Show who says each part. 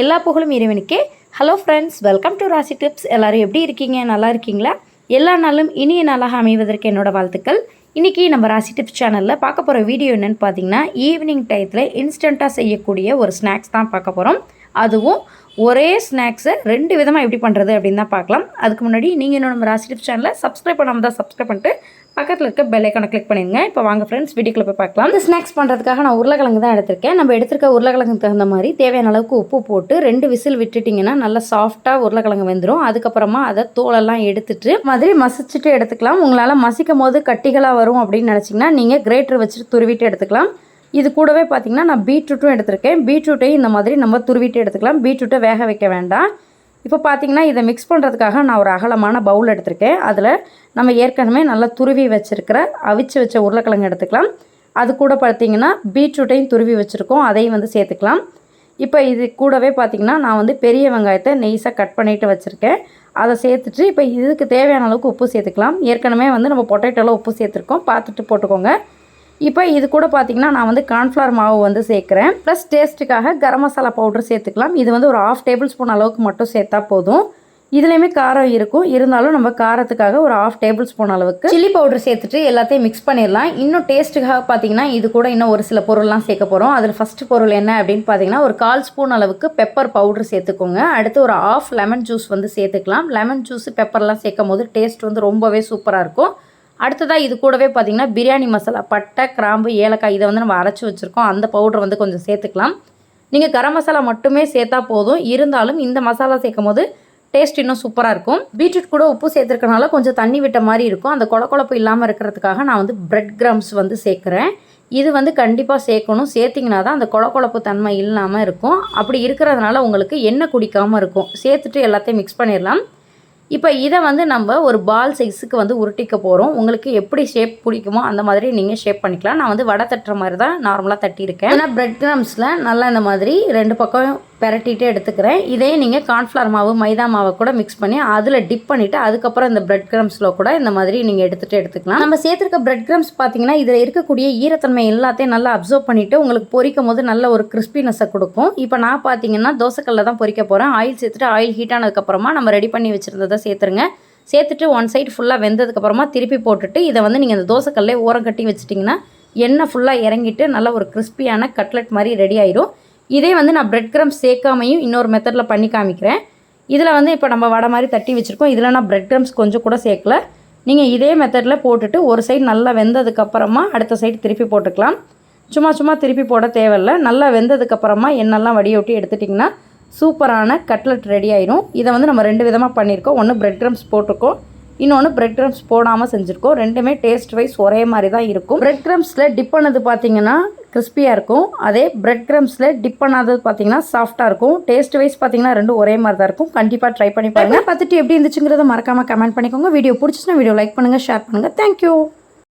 Speaker 1: எல்லா புகழும் இறைவனுக்கே hello friends welcome to Rasi tips எல்லோரும் எப்படி இருக்கீங்க நல்லா இருக்கீங்களா எல்லா நாளும் இனிய நாளாக அமைவதற்கு என்னோடய வாழ்த்துக்கள் இன்றைக்கி நம்ம ராசி டிப்ஸ் சேனலில் பார்க்க போகிற வீடியோ என்னென்னு பார்த்தீங்கன்னா ஈவினிங் டயத்தில் இன்ஸ்டண்ட்டாக செய்யக்கூடிய ஒரு ஸ்நாக்ஸ் தான் பார்க்க போகிறோம் அதுவும் ஒரே ஸ்நாக்ஸை ரெண்டு விதமாக எப்படி பண்ணுறது அப்படின்னு தான் பார்க்கலாம் அதுக்கு முன்னாடி நீங்கள் இன்னும் நம்ம ராசி சேனலில் சப்ஸ்கிரைப் பண்ணாமல் தான் சப்ஸ்கிரைப் பண்ணிட்டு பக்கத்தில் இருக்க பெல் ஐக்கானை கிளிக் பண்ணிடுங்க இப்போ வாங்க ஃப்ரெண்ட்ஸ் வீடியோக்கில் போய் பார்க்கலாம் இந்த ஸ்நாக்ஸ் பண்ணுறதுக்காக நான் உருளைக்கிழங்கு தான் எடுத்திருக்கேன் நம்ம எடுத்திருக்க உருளைக்கிழங்கு தகுந்த மாதிரி தேவையான அளவுக்கு உப்பு போட்டு ரெண்டு விசில் விட்டுட்டிங்கன்னா நல்லா சாஃப்டாக உருளைக்கிழங்கு வெந்துடும் அதுக்கப்புறமா அதை தோலெல்லாம் எடுத்துட்டு மாதிரி மசிச்சுட்டு எடுத்துக்கலாம் உங்களால் மசிக்கும் போது கட்டிகளாக வரும் அப்படின்னு நினச்சிங்கன்னா நீங்கள் கிரேட்டர் வச்சுட்டு துருவிட்டு எடுத்துக்கலாம் இது கூடவே பார்த்திங்கன்னா நான் பீட்ரூட்டும் எடுத்திருக்கேன் பீட்ரூட்டையும் இந்த மாதிரி நம்ம துருவிட்டு எடுத்துக்கலாம் பீட்ரூட்டை வேக வைக்க வேண்டாம் இப்போ பார்த்திங்கன்னா இதை மிக்ஸ் பண்ணுறதுக்காக நான் ஒரு அகலமான பவுல் எடுத்திருக்கேன் அதில் நம்ம ஏற்கனவே நல்லா துருவி வச்சுருக்கிற அவிச்சு வச்ச உருளைக்கிழங்கு எடுத்துக்கலாம் அது கூட பார்த்திங்கன்னா பீட்ரூட்டையும் துருவி வச்சுருக்கோம் அதையும் வந்து சேர்த்துக்கலாம் இப்போ இது கூடவே பார்த்திங்கன்னா நான் வந்து பெரிய வெங்காயத்தை நெய்ஸாக கட் பண்ணிவிட்டு வச்சுருக்கேன் அதை சேர்த்துட்டு இப்போ இதுக்கு தேவையான அளவுக்கு உப்பு சேர்த்துக்கலாம் ஏற்கனவே வந்து நம்ம பொட்டேட்டோவில் உப்பு சேர்த்துருக்கோம் பார்த்துட்டு போட்டுக்கோங்க இப்போ இது கூட பார்த்திங்கன்னா நான் வந்து கார்ன்ஃப்ளவர் மாவு வந்து சேர்க்குறேன் ப்ளஸ் டேஸ்ட்டுக்காக கரம் மசாலா பவுடர் சேர்த்துக்கலாம் இது வந்து ஒரு ஆஃப் டேபிள் ஸ்பூன் அளவுக்கு மட்டும் சேர்த்தா போதும் இதுலேயுமே காரம் இருக்கும் இருந்தாலும் நம்ம காரத்துக்காக ஒரு ஆஃப் டேபிள் ஸ்பூன் அளவுக்கு சில்லி பவுடர் சேர்த்துட்டு எல்லாத்தையும் மிக்ஸ் பண்ணிடலாம் இன்னும் டேஸ்ட்டுக்காக பார்த்தீங்கன்னா இது கூட இன்னும் ஒரு சில பொருள்லாம் சேர்க்க போகிறோம் அதில் ஃபஸ்ட்டு பொருள் என்ன அப்படின்னு பார்த்தீங்கன்னா ஒரு கால் ஸ்பூன் அளவுக்கு பெப்பர் பவுடர் சேர்த்துக்கோங்க அடுத்து ஒரு ஆஃப் லெமன் ஜூஸ் வந்து சேர்த்துக்கலாம் லெமன் ஜூஸ் பெப்பர்லாம் சேர்க்கும் போது டேஸ்ட் வந்து ரொம்பவே சூப்பராக இருக்கும் அடுத்ததாக இது கூடவே பார்த்திங்கன்னா பிரியாணி மசாலா பட்டை கிராம்பு ஏலக்காய் இதை வந்து நம்ம அரைச்சி வச்சுருக்கோம் அந்த பவுடர் வந்து கொஞ்சம் சேர்த்துக்கலாம் நீங்கள் கரம் மசாலா மட்டுமே சேர்த்தா போதும் இருந்தாலும் இந்த மசாலா சேர்க்கும் போது டேஸ்ட் இன்னும் சூப்பராக இருக்கும் பீட்ரூட் கூட உப்பு சேர்த்துருக்கனால கொஞ்சம் தண்ணி விட்ட மாதிரி இருக்கும் அந்த குழப்பு இல்லாமல் இருக்கிறதுக்காக நான் வந்து பிரெட் கிரம்ஸ் வந்து சேர்க்குறேன் இது வந்து கண்டிப்பாக சேர்க்கணும் சேர்த்திங்கன்னா தான் அந்த குழப்பு தன்மை இல்லாமல் இருக்கும் அப்படி இருக்கிறதுனால உங்களுக்கு எண்ணெய் குடிக்காமல் இருக்கும் சேர்த்துட்டு எல்லாத்தையும் மிக்ஸ் பண்ணிடலாம் இப்போ இதை வந்து நம்ம ஒரு பால் சைஸுக்கு வந்து உருட்டிக்க போகிறோம் உங்களுக்கு எப்படி ஷேப் பிடிக்குமோ அந்த மாதிரி நீங்கள் ஷேப் பண்ணிக்கலாம் நான் வந்து வடை தட்டுற மாதிரி தான் நார்மலாக தட்டியிருக்கேன் ஏன்னா ப்ரெட் கிரம்ஸில் நல்லா இந்த மாதிரி ரெண்டு பக்கம் பெரட்டிகிட்டே எடுத்துக்கிறேன் இதே நீங்கள் கார்ன்ஃப்ளவர் மாவு மைதா மாவை கூட மிக்ஸ் பண்ணி அதில் டிப் பண்ணிவிட்டு அதுக்கப்புறம் இந்த பிரெட் கிரம்ஸில் கூட இந்த மாதிரி நீங்கள் எடுத்துகிட்டு எடுத்துக்கலாம் நம்ம சேர்த்துருக்க பிரெட் கிரம்ஸ் பார்த்தீங்கன்னா இதில் இருக்கக்கூடிய ஈரத்தன்மை எல்லாத்தையும் நல்லா அப்சர்வ் பண்ணிவிட்டு உங்களுக்கு பொரிக்கும் போது நல்ல ஒரு கிறிஸ்பினஸை கொடுக்கும் இப்போ நான் பார்த்தீங்கன்னா தோசைக்கல்ல தான் பொறிக்க போகிறேன் ஆயில் சேர்த்துட்டு ஆயில் ஹீட் ஆனதுக்கப்புறமா நம்ம ரெடி பண்ணி வச்சுருந்ததை சேர்த்துருங்க சேர்த்துட்டு ஒன் சைடு ஃபுல்லாக வெந்ததுக்கப்புறமா திருப்பி போட்டுட்டு இதை வந்து நீங்கள் இந்த தோசைக்கல்லே ஓரம் கட்டி வச்சிட்டிங்கன்னா எண்ணெய் ஃபுல்லாக இறங்கிட்டு நல்ல ஒரு கிறிஸ்பியான கட்லெட் மாதிரி ரெடி ஆயிரும் இதே வந்து நான் பிரெட் க்ரம்ஸ் சேர்க்காமையும் இன்னொரு மெத்தடில் பண்ணி காமிக்கிறேன் இதில் வந்து இப்போ நம்ம வடை மாதிரி தட்டி வச்சுருக்கோம் இதில் நான் பிரெட் கிரம்ஸ் கொஞ்சம் கூட சேர்க்கல நீங்கள் இதே மெத்தடில் போட்டுட்டு ஒரு சைடு நல்லா வெந்ததுக்கப்புறமா அடுத்த சைடு திருப்பி போட்டுக்கலாம் சும்மா சும்மா திருப்பி போட தேவையில்ல நல்லா வெந்ததுக்கப்புறமா வடிய ஒட்டி எடுத்துட்டிங்கன்னா சூப்பரான கட்லட் ரெடி ஆயிரும் இதை வந்து நம்ம ரெண்டு விதமாக பண்ணியிருக்கோம் ஒன்று பிரெட் கிரம்ஸ் போட்டிருக்கோம் இன்னொன்று பிரெட் கிரம்ஸ் போடாமல் செஞ்சுருக்கோம் ரெண்டுமே டேஸ்ட் வைஸ் ஒரே மாதிரி தான் இருக்கும் பிரெட் கிரம்ஸில் டிப் பண்ணது பார்த்தீங்கன்னா கிறிஸ்பியாக இருக்கும் அதே பிரெட் க்ரம்ஸில் டிப் பண்ணாதது பார்த்தீங்கன்னா சாஃப்ட்டாக இருக்கும் டேஸ்ட் வைஸ் பார்த்தீங்கன்னா ரெண்டும் ஒரே மாதிரி தான் இருக்கும் கண்டிப்பாக ட்ரை பண்ணி பாருங்கள் பார்த்துட்டு எப்படி இருந்துச்சுங்கிறத மறக்காமல் கமெண்ட் பண்ணிக்கோங்க வீடியோ பிடிச்சிச்சுன்னா வீடியோ லைக் பண்ணுங்கள் ஷேர் பண்ணுங்கள் தேங்க்யூ